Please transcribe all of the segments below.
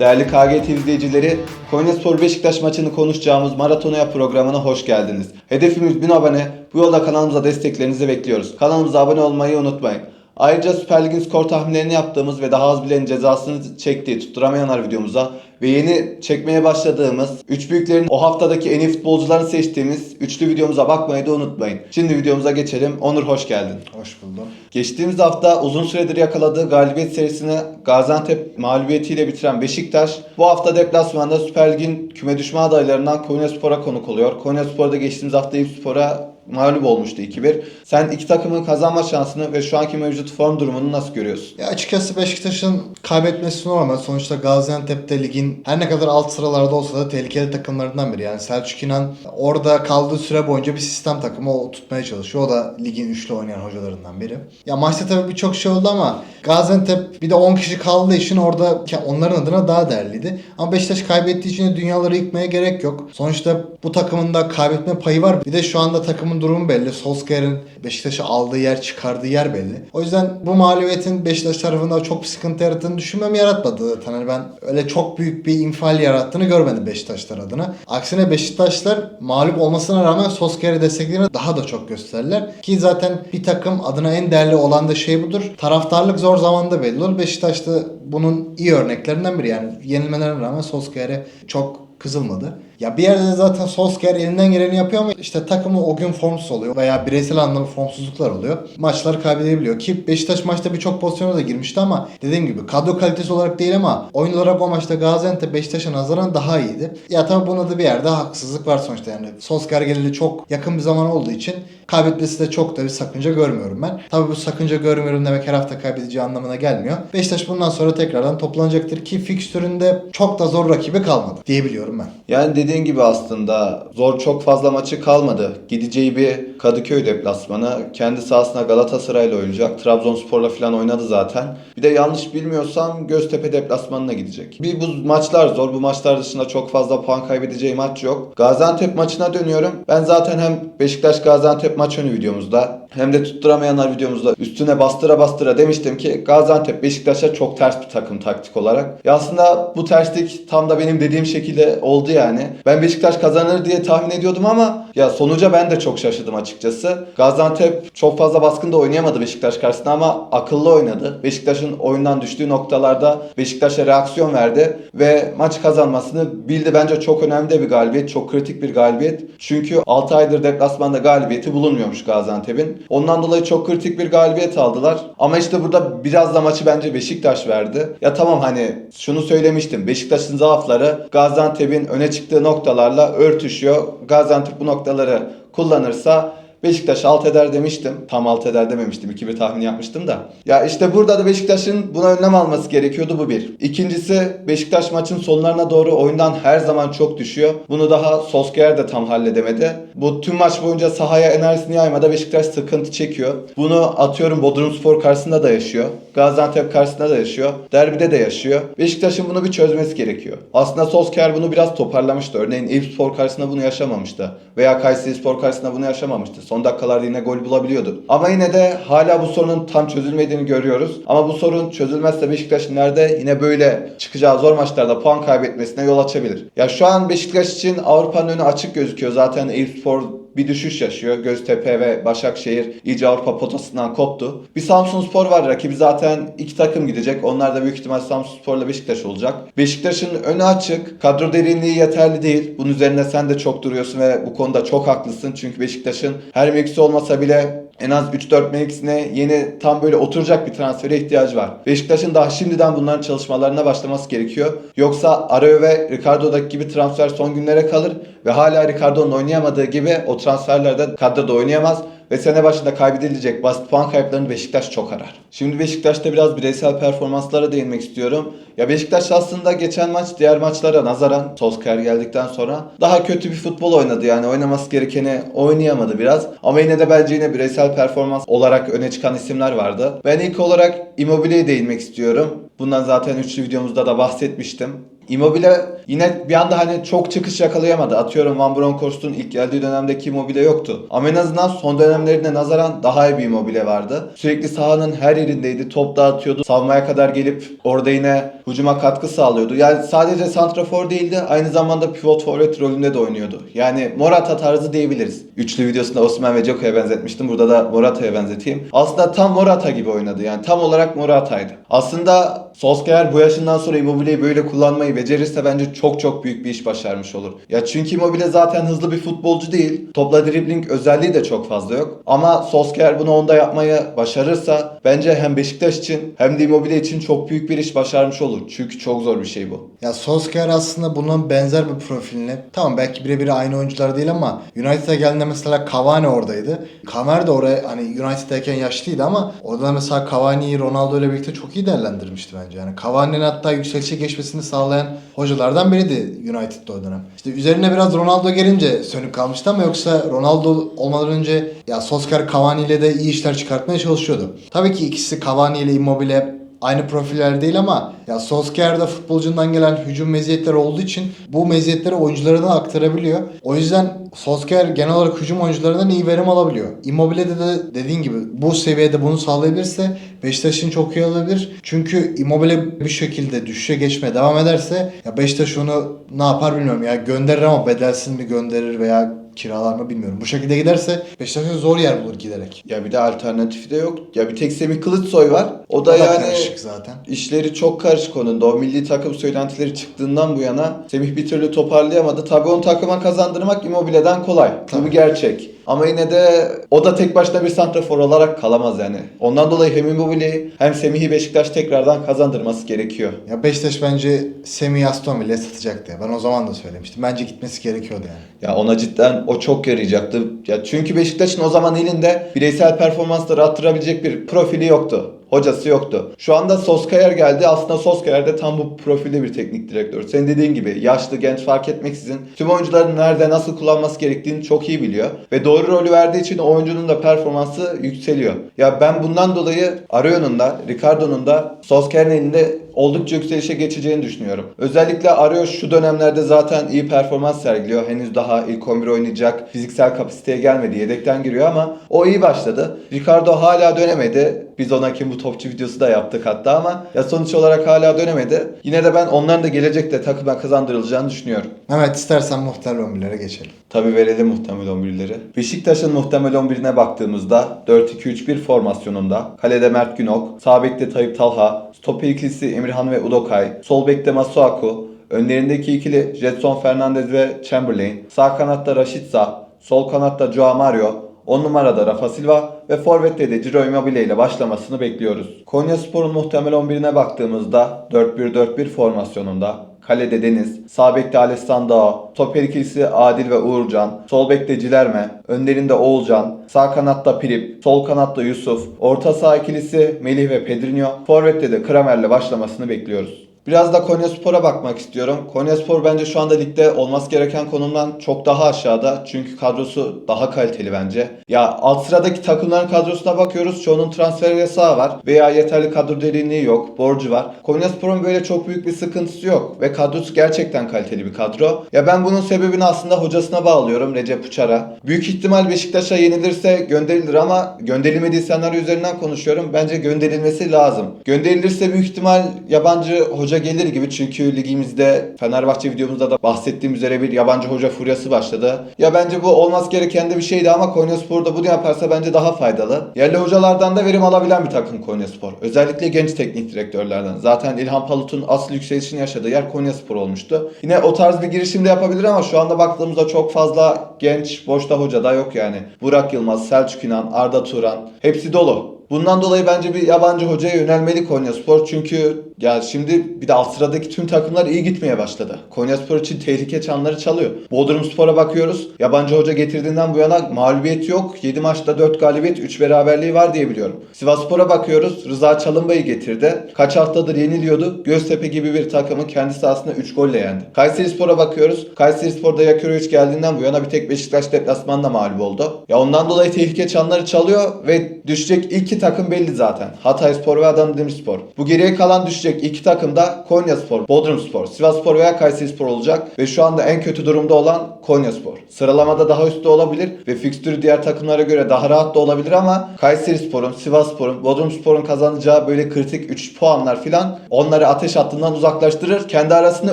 Değerli KGT izleyicileri, Konyaspor Beşiktaş maçını konuşacağımız Maratonoya programına hoş geldiniz. Hedefimiz 1000 abone. Bu yolda kanalımıza desteklerinizi bekliyoruz. Kanalımıza abone olmayı unutmayın. Ayrıca Süper Lig'in skor tahminlerini yaptığımız ve daha az bilenin cezasını çektiği tutturamayanlar videomuza ve yeni çekmeye başladığımız 3 büyüklerin o haftadaki en iyi futbolcularını seçtiğimiz üçlü videomuza bakmayı da unutmayın. Şimdi videomuza geçelim. Onur hoş geldin. Hoş buldum. Geçtiğimiz hafta uzun süredir yakaladığı galibiyet serisini Gaziantep mağlubiyetiyle bitiren Beşiktaş bu hafta deplasmanda Süper Lig'in küme düşme adaylarından Konyaspor'a konuk oluyor. Konyaspor'da geçtiğimiz hafta Eyüpspor'a mağlup olmuştu 2-1. Sen iki takımın kazanma şansını ve şu anki mevcut form durumunu nasıl görüyorsun? Ya açıkçası Beşiktaş'ın kaybetmesi normal. Sonuçta Gaziantep'te ligin her ne kadar alt sıralarda olsa da tehlikeli takımlarından biri. Yani Selçuk İnan orada kaldığı süre boyunca bir sistem takımı o tutmaya çalışıyor. O da ligin üçlü oynayan hocalarından biri. Ya maçta tabii birçok şey oldu ama Gaziantep bir de 10 kişi kaldığı için orada onların adına daha değerliydi. Ama Beşiktaş kaybettiği için de dünyaları yıkmaya gerek yok. Sonuçta bu takımın da kaybetme payı var. Bir de şu anda takımın durumu belli. Solskjaer'in Beşiktaş'ı aldığı yer, çıkardığı yer belli. O yüzden bu mağlubiyetin Beşiktaş tarafında çok bir sıkıntı yarattığını düşünmem yaratmadı zaten. Hani ben öyle çok büyük bir infial yarattığını görmedim Beşiktaşlar adına. Aksine Beşiktaşlar mağlup olmasına rağmen Solskjaer'i desteklerini daha da çok gösterirler. Ki zaten bir takım adına en değerli olan da şey budur. Taraftarlık zor zamanda belli olur. Beşiktaş da bunun iyi örneklerinden biri. Yani yenilmelerine rağmen Solskjaer'e çok kızılmadı. Ya bir yerde de zaten Solskjaer elinden geleni yapıyor ama işte takımı o gün formsuz oluyor veya bireysel anlamda formsuzluklar oluyor. Maçları kaybedebiliyor ki Beşiktaş maçta birçok pozisyona da girmişti ama dediğim gibi kadro kalitesi olarak değil ama oyun olarak o maçta Gaziantep Beşiktaş'a nazaran daha iyiydi. Ya tabii buna da bir yerde haksızlık var sonuçta yani. Solskjaer geleli çok yakın bir zaman olduğu için kaybetmesi de çok da bir sakınca görmüyorum ben. Tabii bu sakınca görmüyorum demek her hafta kaybedeceği anlamına gelmiyor. Beşiktaş bundan sonra tekrardan toplanacaktır ki fikstüründe çok da zor rakibi kalmadı diyebiliyorum ben. Yani dediğin gibi aslında zor çok fazla maçı kalmadı. Gideceği bir Kadıköy deplasmanı. Kendi sahasına Galatasaray'la oynayacak. Trabzonspor'la falan oynadı zaten. Bir de yanlış bilmiyorsam Göztepe deplasmanına gidecek. Bir bu maçlar zor. Bu maçlar dışında çok fazla puan kaybedeceği maç yok. Gaziantep maçına dönüyorum. Ben zaten hem Beşiktaş Gaziantep maç önü videomuzda hem de tutturamayanlar videomuzda üstüne bastıra bastıra demiştim ki Gaziantep Beşiktaş'a çok ters bir takım taktik olarak. Ya aslında bu terslik tam da benim dediğim şekilde oldu yani. Ben Beşiktaş kazanır diye tahmin ediyordum ama ya sonuca ben de çok şaşırdım açıkçası. Gaziantep çok fazla baskın da oynayamadı Beşiktaş karşısında ama akıllı oynadı. Beşiktaş'ın oyundan düştüğü noktalarda Beşiktaş'a reaksiyon verdi ve maç kazanmasını bildi. Bence çok önemli de bir galibiyet, çok kritik bir galibiyet. Çünkü 6 aydır deplasmanda galibiyeti bulunmuyormuş Gaziantep'in. Ondan dolayı çok kritik bir galibiyet aldılar. Ama işte burada biraz da maçı bence Beşiktaş verdi. Ya tamam hani şunu söylemiştim. Beşiktaş'ın zaafları Gaziantep'in öne çıktığı noktalarla örtüşüyor. Gaziantep bu noktaları kullanırsa Beşiktaş alt eder demiştim. Tam alt eder dememiştim. 2-1 tahmin yapmıştım da. Ya işte burada da Beşiktaş'ın buna önlem alması gerekiyordu bu bir. İkincisi Beşiktaş maçın sonlarına doğru oyundan her zaman çok düşüyor. Bunu daha Solskjaer de tam halledemedi. Bu tüm maç boyunca sahaya enerjisini yaymada Beşiktaş sıkıntı çekiyor. Bunu atıyorum Bodrumspor karşısında da yaşıyor. Gaziantep karşısında da yaşıyor. Derbide de yaşıyor. Beşiktaş'ın bunu bir çözmesi gerekiyor. Aslında Solskjaer bunu biraz toparlamıştı. Örneğin Eyüpspor karşısında bunu yaşamamıştı. Veya Kayserispor karşısında bunu yaşamamıştı. Son dakikalarda yine gol bulabiliyordu. Ama yine de hala bu sorunun tam çözülmediğini görüyoruz. Ama bu sorun çözülmezse Beşiktaş'ın nerede yine böyle çıkacağı zor maçlarda puan kaybetmesine yol açabilir. Ya şu an Beşiktaş için Avrupa'nın önü açık gözüküyor. Zaten Eyüpspor bir düşüş yaşıyor. Göztepe ve Başakşehir iyice Avrupa potasından koptu. Bir Samsunspor var rakibi zaten iki takım gidecek. Onlar da büyük ihtimal Samsunspor'la Beşiktaş olacak. Beşiktaş'ın önü açık. Kadro derinliği yeterli değil. Bunun üzerine sen de çok duruyorsun ve bu konuda çok haklısın. Çünkü Beşiktaş'ın her mevkisi olmasa bile en az 3-4 mevkisine yeni tam böyle oturacak bir transfere ihtiyacı var. Beşiktaş'ın daha şimdiden bunların çalışmalarına başlaması gerekiyor. Yoksa Arao ve Ricardo'daki gibi transfer son günlere kalır ve hala Ricardo'nun oynayamadığı gibi o transferlerde kadroda oynayamaz ve sene başında kaybedilecek basit puan kayıplarını Beşiktaş çok arar. Şimdi Beşiktaş'ta biraz bireysel performanslara değinmek istiyorum. Ya Beşiktaş aslında geçen maç diğer maçlara nazaran Solskjaer geldikten sonra daha kötü bir futbol oynadı. Yani oynaması gerekeni oynayamadı biraz. Ama yine de bence yine bireysel performans olarak öne çıkan isimler vardı. Ben ilk olarak Immobile'ye değinmek istiyorum. Bundan zaten üçlü videomuzda da bahsetmiştim. Immobile yine bir anda hani çok çıkış yakalayamadı. Atıyorum Van Bronckhorst'un ilk geldiği dönemdeki Immobile yoktu. Ama en azından son dönemlerine nazaran daha iyi bir Immobile vardı. Sürekli sahanın her yerindeydi. Top dağıtıyordu. Savunmaya kadar gelip orada yine hücuma katkı sağlıyordu. Yani sadece santrafor değildi. Aynı zamanda pivot forvet rolünde de oynuyordu. Yani Morata tarzı diyebiliriz. Üçlü videosunda Osman ve Dzeko'ya benzetmiştim. Burada da Morata'ya benzeteyim. Aslında tam Morata gibi oynadı. Yani tam olarak Morata'ydı. Aslında Solskjaer bu yaşından sonra Immobile'yi böyle kullanmayı becerirse bence çok çok büyük bir iş başarmış olur. Ya çünkü Immobile zaten hızlı bir futbolcu değil. Topla dribbling özelliği de çok fazla yok. Ama Solskjaer bunu onda yapmayı başarırsa bence hem Beşiktaş için hem de Immobile için çok büyük bir iş başarmış olur. Çünkü çok zor bir şey bu. Ya Solskjaer aslında bunun benzer bir profilini tamam belki birebir aynı oyuncular değil ama United'a geldiğinde mesela Cavani oradaydı. Kamer de oraya hani United'dayken yaşlıydı ama orada mesela Cavani'yi Ronaldo ile birlikte çok iyi değerlendirmişti bence. Yani Cavani'nin hatta yükselişe geçmesini sağlayan hocalardan biriydi United'da o dönem. İşte üzerine biraz Ronaldo gelince sönük kalmıştı ama yoksa Ronaldo olmadan önce ya Solskjaer Cavani ile de iyi işler çıkartmaya çalışıyordu. Tabii ki ikisi Cavani ile Immobile aynı profiller değil ama ya Solskjaer'de futbolcundan gelen hücum meziyetleri olduğu için bu meziyetleri oyunculara da aktarabiliyor. O yüzden Solskjaer genel olarak hücum oyuncularından iyi verim alabiliyor. Immobile'de de dediğin gibi bu seviyede bunu sağlayabilirse Beşiktaş'ın çok iyi olabilir. Çünkü Immobile bir şekilde düşüşe geçmeye devam ederse ya Beşiktaş onu ne yapar bilmiyorum ya gönderir ama bedelsiz mi gönderir veya kiralar mı bilmiyorum. Bu şekilde giderse Beşiktaş'a zor yer bulur giderek. Ya bir de alternatifi de yok. Ya bir tek Semih Kılıçsoy var. O da O da yani karışık zaten. işleri çok karışık onun da. O milli takım söylentileri çıktığından bu yana Semih bir türlü toparlayamadı. Tabii onu takıma kazandırmak Immobile'den kolay. Bu Tabii. bir gerçek. Ama yine de o da tek başına bir santrafor olarak kalamaz yani. Ondan dolayı hem Immobile'yi hem Semih'i Beşiktaş tekrardan kazandırması gerekiyor. Ya Beşiktaş bence Semih Aston Villa'ya satacaktı. Ben o zaman da söylemiştim. Bence gitmesi gerekiyordu yani. Ya ona cidden o çok yarayacaktı. Ya çünkü Beşiktaş'ın o zaman elinde bireysel performansları arttırabilecek bir profili yoktu. Hocası yoktu. Şu anda Soskayer geldi. Aslında Soskayer de tam bu profilde bir teknik direktör. Senin dediğin gibi yaşlı genç fark etmeksizin tüm oyuncuların nerede nasıl kullanması gerektiğini çok iyi biliyor. Ve doğru rolü verdiği için oyuncunun da performansı yükseliyor. Ya ben bundan dolayı Ario'nun da Ricardo'nun da Soskayer'in elinde oldukça yükselişe geçeceğini düşünüyorum. Özellikle Ario şu dönemlerde zaten iyi performans sergiliyor. Henüz daha ilk 11 oynayacak fiziksel kapasiteye gelmedi. Yedekten giriyor ama o iyi başladı. Ricardo hala dönemedi. Biz ona kim bu topçu videosu da yaptık hatta ama ya sonuç olarak hala dönemedi. Yine de ben onların da gelecekte takıma kazandırılacağını düşünüyorum. Mehmet istersen muhtemel 11'lere geçelim. Tabi verelim muhtemel 11'leri. Beşiktaş'ın muhtemel 11'ine baktığımızda 4-2-3-1 formasyonunda kalede Mert Günok, sağ bekte Tayyip Talha, stoper ikilisi Emirhan ve Udokay, sol bekte Masuaku, önlerindeki ikili Jetson Fernandez ve Chamberlain, sağ kanatta Rashica, sol kanatta Joao Mario, 10 numarada Rafa Silva ve forvette de Ciro Immobile ile başlamasını bekliyoruz. Konyaspor'un muhtemel 11'ine baktığımızda 4-1-4-1 formasyonunda Kalede Deniz, sağ bekte Alessandro, stoper ikilisi Adil ve Uğurcan, sol bekte Cilerme, önlerinde Oğulcan, sağ kanatta Pirip, sol kanatta Yusuf, orta saha ikilisi Melih ve Pedrinho, forvette de Kramer'le başlamasını bekliyoruz. Biraz da Konyaspor'a bakmak istiyorum. Konyaspor bence şu anda ligde olması gereken konumdan çok daha aşağıda. Çünkü kadrosu daha kaliteli bence. Ya alt sıradaki takımların kadrosuna bakıyoruz. Çoğunun transfer yasağı var. Veya yeterli kadro derinliği yok. Borcu var. Konyaspor'un böyle çok büyük bir sıkıntısı yok. Ve kadrosu gerçekten kaliteli bir kadro. Ya ben bunun sebebini aslında hocasına bağlıyorum. Recep Uçar'a. Büyük ihtimal Beşiktaş'a yenilirse gönderilir ama gönderilmediği senaryo üzerinden konuşuyorum. Bence gönderilmesi lazım. Gönderilirse büyük ihtimal yabancı hoca gelir gibi çünkü ligimizde Fenerbahçe videomuzda da bahsettiğim üzere bir yabancı hoca furyası başladı. Ya bence bu olmaz gereken de bir şeydi ama Konyaspor da bunu yaparsa bence daha faydalı. Yerli hocalardan da verim alabilen bir takım Konyaspor. Özellikle genç teknik direktörlerden. Zaten İlhan Palut'un asıl yükselişini yaşadığı yer Konyaspor olmuştu. Yine o tarz bir girişim de yapabilir ama şu anda baktığımızda çok fazla genç boşta hoca da yok yani. Burak Yılmaz, Selçuk İnan, Arda Turan hepsi dolu. Bundan dolayı bence bir yabancı hocaya yönelmeli Konyaspor. Çünkü ya şimdi bir de alt sıradaki tüm takımlar iyi gitmeye başladı. Konyaspor için tehlike çanları çalıyor. Bodrumspor'a bakıyoruz. Yabancı hoca getirdiğinden bu yana mağlubiyet yok. 7 maçta 4 galibiyet 3 beraberliği var diye biliyorum. Sivasspor'a bakıyoruz. Rıza Çalınbay'ı getirdi. Kaç haftadır yeniliyordu. Göztepe gibi bir takımı kendi sahasında 3 golle yendi. Kayserispor'a bakıyoruz. Kayserispor'da Yakurovic geldiğinden bu yana bir tek Beşiktaş deplasmanında mağlup oldu. Ya ondan dolayı tehlike çanları çalıyor ve düşecek iki takım belli zaten. Hatayspor ve Adana Demirspor. Bu geriye kalan düşecek düşecek iki takım da Konyaspor, Bodrumspor, Sivasspor veya Kayserispor olacak ve şu anda en kötü durumda olan Konyaspor. Sıralamada daha üstte olabilir ve fikstürü diğer takımlara göre daha rahat da olabilir ama Kayserispor'un, Sivasspor'un, Bodrumspor'un kazanacağı böyle kritik 3 puanlar filan onları ateş hattından uzaklaştırır. Kendi arasında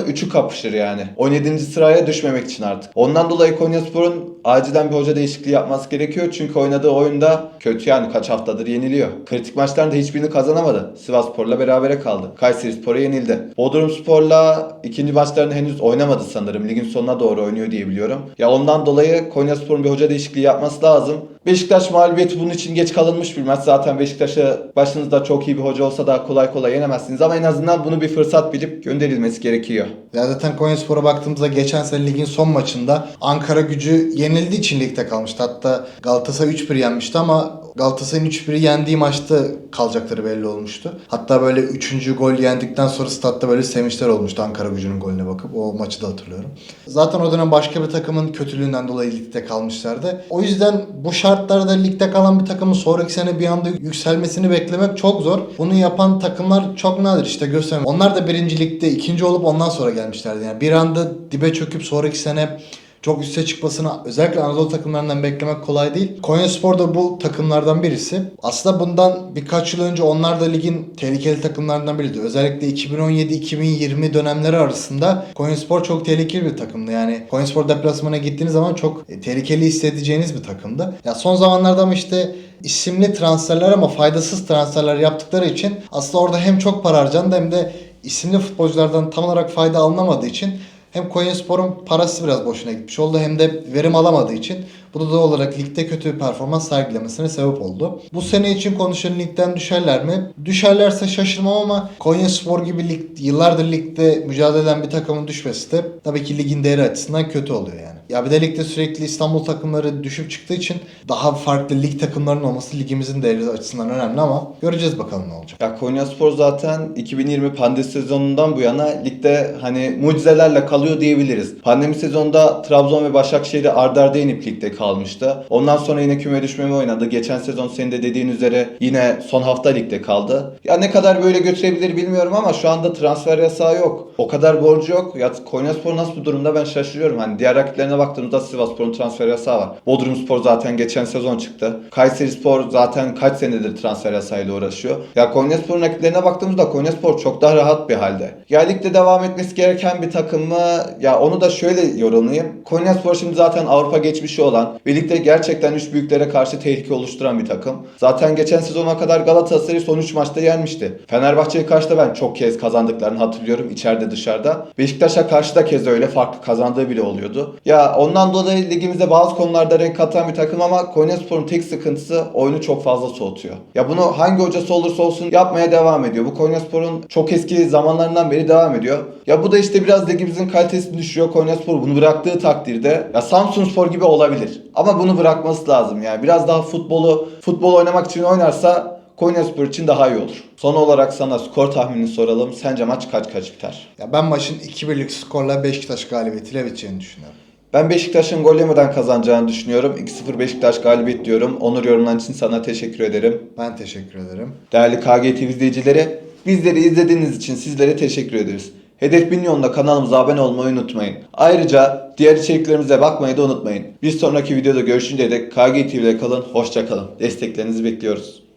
3'ü kapışır yani. 17. sıraya düşmemek için artık. Ondan dolayı Konyaspor'un acilen bir hoca değişikliği yapması gerekiyor. Çünkü oynadığı oyunda kötü yani kaç haftadır yeniliyor. Kritik maçlarında hiçbirini kazanamadı. Sivasspor'la berabere kaldı. Kayserispor'a yenildi. Bodrumspor'la ikinci maçlarını henüz oynamadı sanırım. Ligin sonuna doğru oynuyor diye biliyorum. Ya ondan dolayı Konyaspor'un bir hoca değişikliği yapması lazım. Beşiktaş mağlubiyeti bunun için geç kalınmış bir maç. Zaten Beşiktaş'ı başınızda çok iyi bir hoca olsa da kolay kolay yenemezsiniz. Ama en azından bunu bir fırsat bilip gönderilmesi gerekiyor. Ya zaten Konyaspor'a baktığımızda geçen sene ligin son maçında Ankara gücü yenildiği için ligde kalmıştı. Hatta Galatasaray 3-1 yenmişti ama Galatasaray'ın 3-1'i yendiği maçta kalacakları belli olmuştu. Hatta böyle 3. gol yendikten sonra statta böyle sevinçler olmuştu Ankara gücünün golüne bakıp. O maçı da hatırlıyorum. Zaten o dönem başka bir takımın kötülüğünden dolayı ligde kalmışlardı. O yüzden bu şartlarda ligde kalan bir takımın sonraki sene bir anda yükselmesini beklemek çok zor. Bunu yapan takımlar çok nadir işte göstereyim. Onlar da birinci ligde ikinci olup ondan sonra gelmişlerdi. Yani bir anda dibe çöküp sonraki sene çok üste çıkmasını özellikle Anadolu takımlarından beklemek kolay değil. Konyaspor da bu takımlardan birisi. Aslında bundan birkaç yıl önce onlar da ligin tehlikeli takımlarından biriydi. Özellikle 2017-2020 dönemleri arasında Konyaspor çok tehlikeli bir takımdı. Yani Konyaspor deplasmana gittiğiniz zaman çok e, tehlikeli hissedeceğiniz bir takımdı. Ya son zamanlarda ama işte isimli transferler ama faydasız transferler yaptıkları için aslında orada hem çok para harcandı hem de isimli futbolculardan tam olarak fayda alınamadığı için hem Konyaspor'un parası biraz boşuna gitmiş oldu hem de verim alamadığı için bu da doğal olarak ligde kötü bir performans sergilemesine sebep oldu. Bu sene için konuşan ligden düşerler mi? Düşerlerse şaşırmam ama Konyaspor gibi lig, yıllardır ligde mücadele eden bir takımın düşmesi de tabii ki ligin değeri açısından kötü oluyor yani. Ya bir de ligde sürekli İstanbul takımları düşüp çıktığı için daha farklı lig takımlarının olması ligimizin değeri açısından önemli ama göreceğiz bakalım ne olacak. Ya Konyaspor zaten 2020 pandemi sezonundan bu yana ligde hani mucizelerle kalıyor diyebiliriz. Pandemi sezonunda Trabzon ve Başakşehir'i ardarda arda yenip ligde kalmıştı. Ondan sonra yine küme düşmeme oynadı. Geçen sezon senin de dediğin üzere yine son hafta ligde kaldı. Ya ne kadar böyle götürebilir bilmiyorum ama şu anda transfer yasağı yok. O kadar borcu yok. Ya Konyaspor nasıl bu durumda ben şaşırıyorum. Hani diğer rakiplerine baktığımızda Sivasspor'un transfer yasağı var. Bodrumspor zaten geçen sezon çıktı. Kayserispor zaten kaç senedir transfer yasağıyla uğraşıyor. Ya Konyaspor'un rakiplerine baktığımızda Konyaspor çok daha rahat bir halde. Ya ligde devam etmesi gereken bir takım mı? Ya onu da şöyle yorumlayayım. Konyaspor şimdi zaten Avrupa geçmişi olan ve ligde gerçekten üç büyüklere karşı tehlike oluşturan bir takım. Zaten geçen sezona kadar Galatasaray'ı son 3 maçta yenmişti. Fenerbahçe'ye karşı da ben çok kez kazandıklarını hatırlıyorum içeride dışarıda. Beşiktaş'a karşı da kez öyle farklı kazandığı bile oluyordu. Ya ondan dolayı ligimizde bazı konularda renk katan bir takım ama Konyaspor'un tek sıkıntısı oyunu çok fazla soğutuyor. Ya bunu hangi hocası olursa olsun yapmaya devam ediyor. Bu Konyaspor'un çok eski zamanlarından beri devam ediyor. Ya bu da işte biraz ligimizin kalitesini düşürüyor. Konyaspor bunu bıraktığı takdirde ya Samsunspor gibi olabilir. Ama bunu bırakması lazım yani. Biraz daha futbolu futbol oynamak için oynarsa Konyaspor için daha iyi olur. Son olarak sana skor tahminini soralım. Sence maç kaç kaç biter? Ya ben maçın 2-1'lik skorla Beşiktaş galibiyetiyle biteceğini düşünüyorum. Ben Beşiktaş'ın gol yemeden kazanacağını düşünüyorum. 2-0 Beşiktaş galibiyet diyorum. Onur yorumların için sana teşekkür ederim. Ben teşekkür ederim. Değerli KGTV izleyicileri, bizleri izlediğiniz için sizlere teşekkür ederiz. Hedef Milyon'da kanalımıza abone olmayı unutmayın. Ayrıca diğer içeriklerimize bakmayı da unutmayın. Bir sonraki videoda görüşünceye dek KGTV'de kalın, hoşça kalın. Desteklerinizi bekliyoruz.